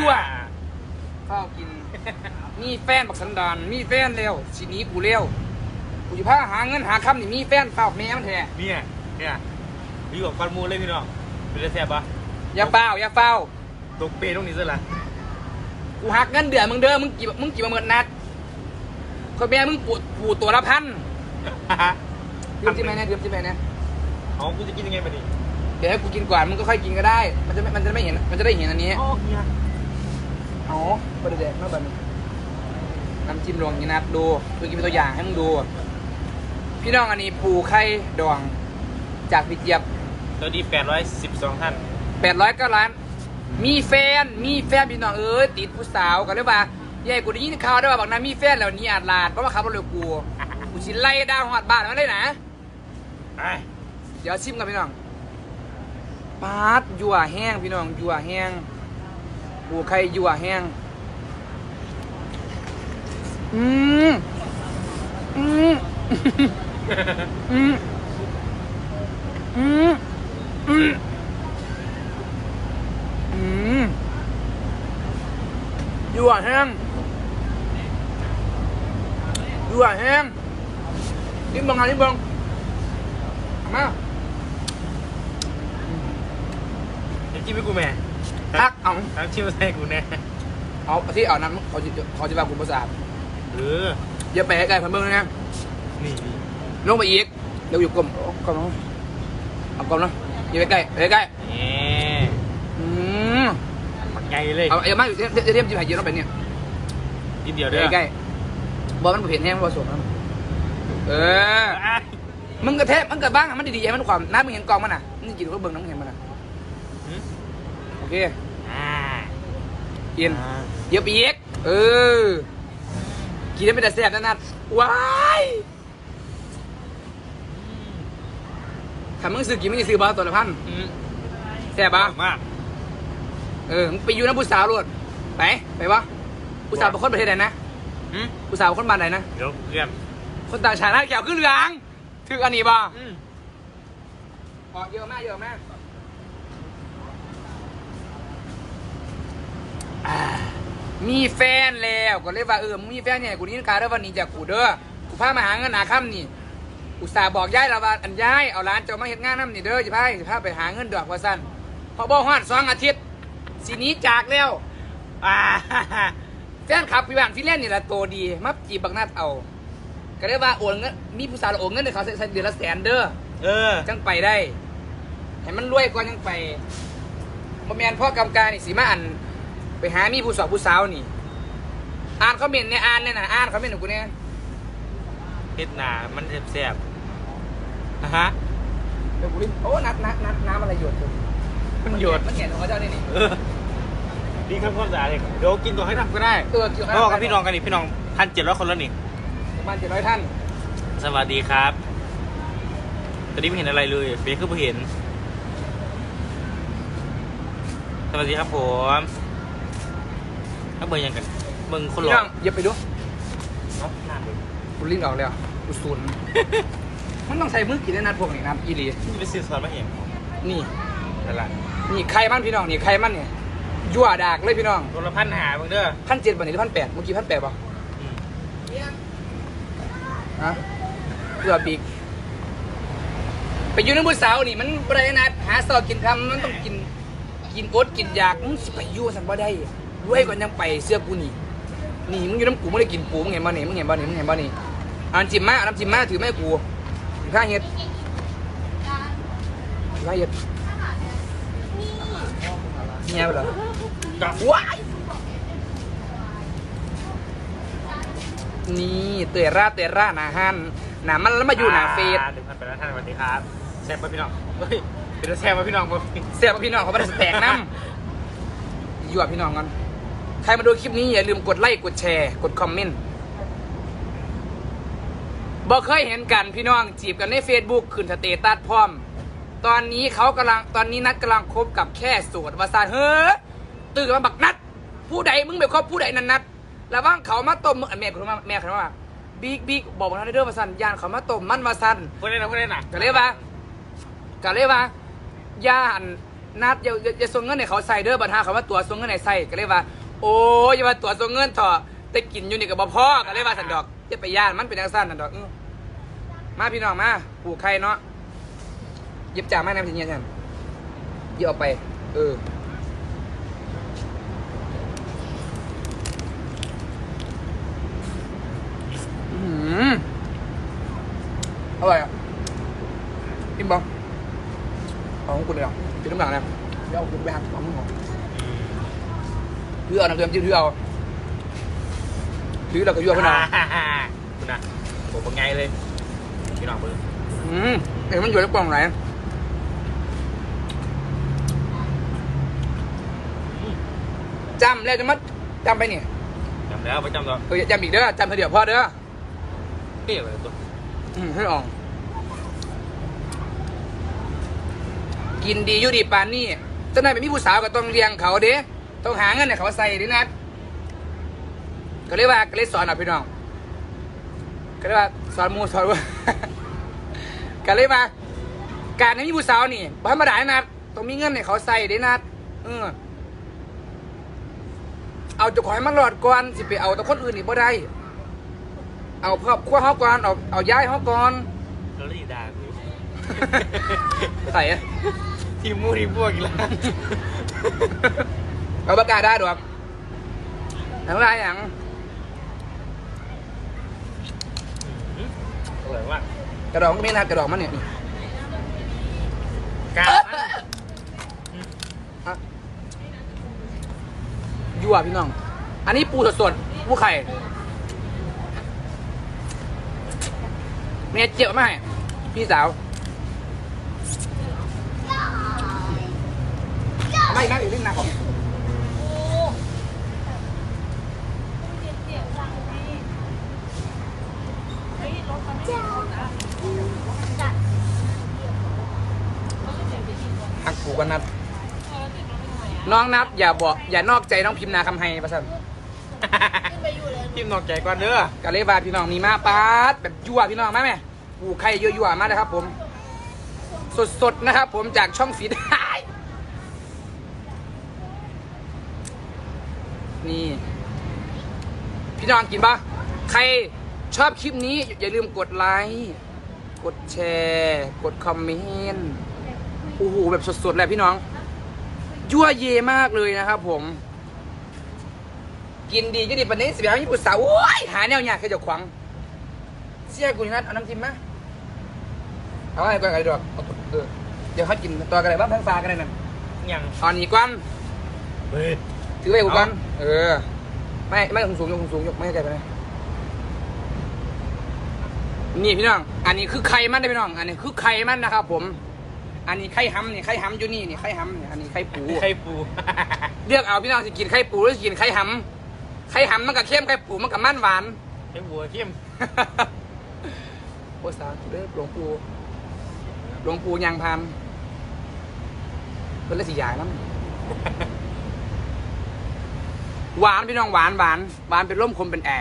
ตัว ข้าวกิน มีแฟนบักสันดาน มีแฟนแล้วสิหนี้กูเร็วกูจะพาหาเงินหาคำนี่มีแฟนฝ้ากแม่มันแท้เนี่ยเนี่ยมีกับฟันมูเลยพี่น้องเป็นแซ่บปะอย่าเฝ้าอย่าเฝ้าตกเปรย์ตรงนี้ซะละกูหักเงินเดือนมึงเด้อมึงกี่มึงกี่มาเมินนัดคนแม่มึงปูปูตัวละพันเดือนที่ไหนเนี่ยเดือนที่ไหนเนี่ยเอากูจะกินยังไงมาดิเดี๋ยวให้กูกินก่อนมึงก็ค่อยกินก็ได้ มันจะไม่มันจะไม่เห็นมันจะได้เห็นอันนี้อ๋อ เนี่ยอ๋อประเด็นมาแบบนี้น้ำจิ้มรวงนี่นัดดูดูกินเป็นตัวอย่างให้มึงดู พี่น้องอันนี้ปูไข่ดองจากพี่เจี๊ยบตัวดีแปดร้อยสิบสองท่าน แปดร้อยเก้าล้าน มีแฟน มีแฟนพี่น้องเอ้ยติดผู้สาวกันเลยว่าใหญ่กูได้ยินข่าวได้ว่าบางนั้นมีแฟนแล้วหนี่อาจลาดเพราะว่าขับรถเร็วกูกูสิไล่ดาวหอดบ้านมันเลยนะไปเดี๋ยวชิมกันพี่น้องปาดยั่วแห้งพี่น้องยั่วแห้ง ปูไข่ยั่วแห้ง อืมอืมอืมอืมอืมอืมยั่วแห้งยั่วแห้งนิ่บังงานนิ่บังมาเดี๋ยวจิ้มให้กูแม่ ทักเอาทั้งจิ้มให้กูแน่เอาที่เอาน้ำเขาจะเขาจะแบบคุณประสาทเอออย่าไปให้ไกลพันเบิ้งนะนี่นี่ลงไปอีกเดี๋ยวอยู่กลมเอากลมลงเอากลมนะอย่าไปใกล้ไปใกล้นี่อืมปักใหญ่เลยเอาเอามาอยู่เทียมเทียมจิ้มไข่เจียวลงไปเนี่ยนิดเดียวไปเด้อใกล้บอมันเผ็ดแห้งบอสมนะเอออะมึงกระเทะมึงกระบ้างมันดีๆให้มันความน้ำมึงเห็นกองมันอะมึงกินก็เบิ้งน้ำมึงเห็นมันอะหืม โอเคอ่ากินอ่าเดี๋ยวไปอีกเออ กินได้ไม่แต่แซ่บนะนัดว้ายถ้ามึงซื้อกินมึงจะซื้อบาตัวละพันอืมแซ่บปะมาก เออ มึงไปอยู่นะผู้สาวรวดไป ไปวะผู้สาวเป็นคนประเทศไหนนะอืมผู้สาวเป็นคนบ้านไหนนะเดี๋ยวเพื่อนคนต่างชาติหน้าแก้วขึ้นเหลืองถืออันนี้บ่อืมออกเยอะมากเยอะมากอ่า มีแฟนแล้วก็เลยว่าเออมึงมีแฟนเนี่ยกูนี่ข่าวเด้อวันนี้จากกูเด้อกูพามาหาเงินหาค่ำนี่ อุตส่าห์บอกยายแล้วว่าอันยายเอาร้านเจ้ามาเฮ็ดงานน้ำนี่เด้อจะพาจะพาไปหาเงินดอกว่าสั้นพอบอกฮอดสองอาทิตย์สีนี้จากแล้วอ่าแฟนคลับพี่บ้านฟิแลนซ์นี่แหละโตดีมาจีบบักนัดเอา ก็ได้ว่าโอนเงินมีผู้สาวโอนเงินให้เขาใช้เดือนละแสนเด้อเออ จังไปได้ให้มันรวยก่อนจังไปบ่แม่นพ่อกำการนี่สิมาอัน ไปหามีผู้สาวผู้สาวนี่ อ่านคอมเมนต์เนี่ยอ่านเนี่ยนะอ่านคอมเมนต์ของกูเนี่ยเฮ็ดหนามันแซ่บๆนะฮะเดี๋ยวกูรีบโอ้นัดนัดนัดน้ำอะไรหยดอยู่มันหยดมันเห็นของเขาเจ้านี่นี่เออดีครับความสะอาดเลยเดี๋ยวกินก่อนให้ทำก็ได้เออเกี่ยวเขาบอกกับพี่น้องกันนี่พี่น้องพันเจ็ดร้อยคนแล้วนี่ประมาณเจ็ดร้อยท่าน สวัสดีครับตอนนี้ไม่เห็นอะไรเลยเฟซคือไม่เห็น สวัสดีครับผม ถ้าเบิ่งยังกันเบิ่งคนหพี่ล่อน้องอย่าไปดูเนาะหน้าเบิ่งกูลิ้นออกแล้วกูสูนมันต้องใส่มือกินได้นัดพวกนี้นะอีหลีที่ไปซื้อซอสมาเห็นนี่นั่นแหละนี่ไข่มันพี่น้องนี่ไข่มันเนี่ยยั่วดากเลยพี่น้องตัวละพันหาเบิ่งเด้อพันเจ็ดบาทหรือพันแปดเมื่อกี้พันแปดป่ะอืมฮะเพื่อปีกไปอยู่ในบุสาวนี่มันบริณาหาสอบกินคำมันต้องกินกินอดกินอยากมึงสิไปอยู่สันบ่ได้ ด้วยก่อนยังไปเสื้อกูนี่นี่มึงอยู่น้ำกูไม่ได้กินปูมึงเห็นบ่นี่มึงเห็นบ่นี่มึงเห็นบ่นี่เอาน้ำจิ้มมาเอาน้ำจิ้มมาถือไม่กูถือข้าเฮ็ดถือข้าเฮ็ดเงียบเหรอกับว้ายนี่เตยร่าเตยร่าหนาฮันหนามันแล้วมาอยู่หนาเฟสหนึ่งพันแปดร้อยท่านสวัสดีครับแซ่บป่ะพี่น้องเฮ้ยเป็นแซ่บป่ะพี่น้องบ่เสียบพี่น้องเขาไม่ได้แตกน้ำอยู่กับพี่น้องกัน ใครมาดูคลิปนี้อย่าลืมกดไลค์กดแชร์ กดคอมเมนต์บอกเคยเห็นกันพี่น้องจีบกันใน Facebook ขึ้นสเตตัสพร้อม ตอนนี้เขากำลังตอนนี้นัดกำลังคบกับแค่โสดวาซานเฮ้อตื่นมาบักนัด ผู้ใดมึงไปคบผู้ใดนั้นนัดระว่างเขามาต้มมึงแม่คุณมาแม่คุณมาบิ๊กบิ๊กบอกว่าเด้อวาซันยานเขามาต้มมันวาซันพูดได้นะพูดได้นะก็เลยว่าก็เลยว่าย่าอันนัดอย่าอย่าอย่าส่งเงินให้เขาใส่เด้อบัดหาเขาว่าตัวส่งเงินให้ใส่ก็เลยว่า โอ้ยอย่ามาตัวส่งเงินเถอะแต่กินอยู่นี่กับบ่พ่อก็เลยว่าสันดอกจะไปย่านมันเป็นจังซั่นสันดอกอื้อมาพี่น้องมาปลูกไข่เนาะหยิบจ่ามาแนมสิเนี่ยฉันหยิบเอาไป เอออืมอร่อยอะกินบ้างเอาของคุณเลยเหรอกินน้ำหนักนะเดี๋ยวเอาคุณไปหักของมึงก่อน ถือเอาน้ำเกลือจิ้มถือเอาถือเราก็ยั่วพนันคุณนะโอ้เป็นไงเลยพี่น้องเบิ้งอืมเอ็มันอยู่ในกล่องไหนจำแล้วจะมัดจำไปเนี่ยจำแล้วประจำตัวเอออย่าจำอีกเด้อจำเธอเดี๋ยวพอเด้อเปรี้ยวเลยตัวอืมให้ออกกินดีอยู่ดีปานนี่เจ้านายเป็นมีผู้สาวก็ต้องเลี้ยงเขาเด้ ต้องหาเงินให้เขาใส่เด้นัดก็เลยว่าก็เลยสอนอะพี่น้องก็เลยว่าสอนหมูสอนว่าก็เลยว่าการให้มีผู้สาวนี่บ่ธรรมดานะนัดต้องมีเงินให้เขาใส่เด้นัดเออเอาเจ้าของให้มันรอดก่อนสิไปเอาแต่คนอื่นนี่บ่ได้เอาครอบครัวเขาก่อนเอาเอาย้ายเขาก่อนแล้วดีดากูใส่อะทีมมูทีมพวกอีกแล้ว เอาประกาศได้ดอกทั้งหลายอย่างอร่อยมากกระดองก็มีนะกระดองมันเนี่ยนี่กาอะยั่วพี่น้อง อันนี้ปูสดๆปูไข่เมียเจียวมาให้พี่สาวไม่ไม่อยู่ที่นา ของหักปูกันนัด น้องนับอย่าบอกอย่านอกใจน้องพิมพ์นาคำไฮประสันทีมนอกใจก่อนเด้อกะเลยบาพี่น้องมีมาปาดแบบยั่วพี่น้องมาไหมปูไข่ยั่วๆมานะครับ ผม สดๆนะครับ ผมจากช่องฟีดนี่ พี่น้องกินปะใครชอบคลิปนี้อย่าลืมกดไลค์ กดแชร์ กดคอมเมนต์ โอ้โหแบบสดๆเลยพี่น้อง ยั่วเยมากเลยนะครับผม กินดีก็ดีปันนี้สิบอย่างญี่ปุ่นสาวโอ้ยหาแนวยากแค่จะขวางเสียกูอย่างนั้นเอาน้ำจิ้มไหมเอาให้ก่อนกันดอกเอาเออเดี๋ยวเขากินตัวกันเลยบ้างทั้งฟ้ากันเลยนั่นยังเอาหนีก่อนเฮ้ยถือไปกูก่อนเออ ไม่ไม่สูงสูงยกสูงยกไม่ให้ไกลไปนะนี่พี่น้อง อันนี้คือไข่มันได้พี่น้อง อันนี้คือไข่มันนะครับผม อันนี้ไข่ห้ำนี่ไข่ห้ำอยู่นี่นี่ไข่ห้ำนี่อันนี้ไข่ปู ไข่ปู เลือกเอาพี่น้องสิกินไข่ปูหรือสิกินไข่ห้ำไข่ห้ำมันกับเข้มไข่ปูมันกับมันหวาน ไข่บัวเข้มโอ้สาธุเด้อหลวงปู่หลวงปู่ยางพานเป็นละสีอย่างน้ำหวานพี่น้องหวานหวานหวานเป็นร่มคมเป็นแอร์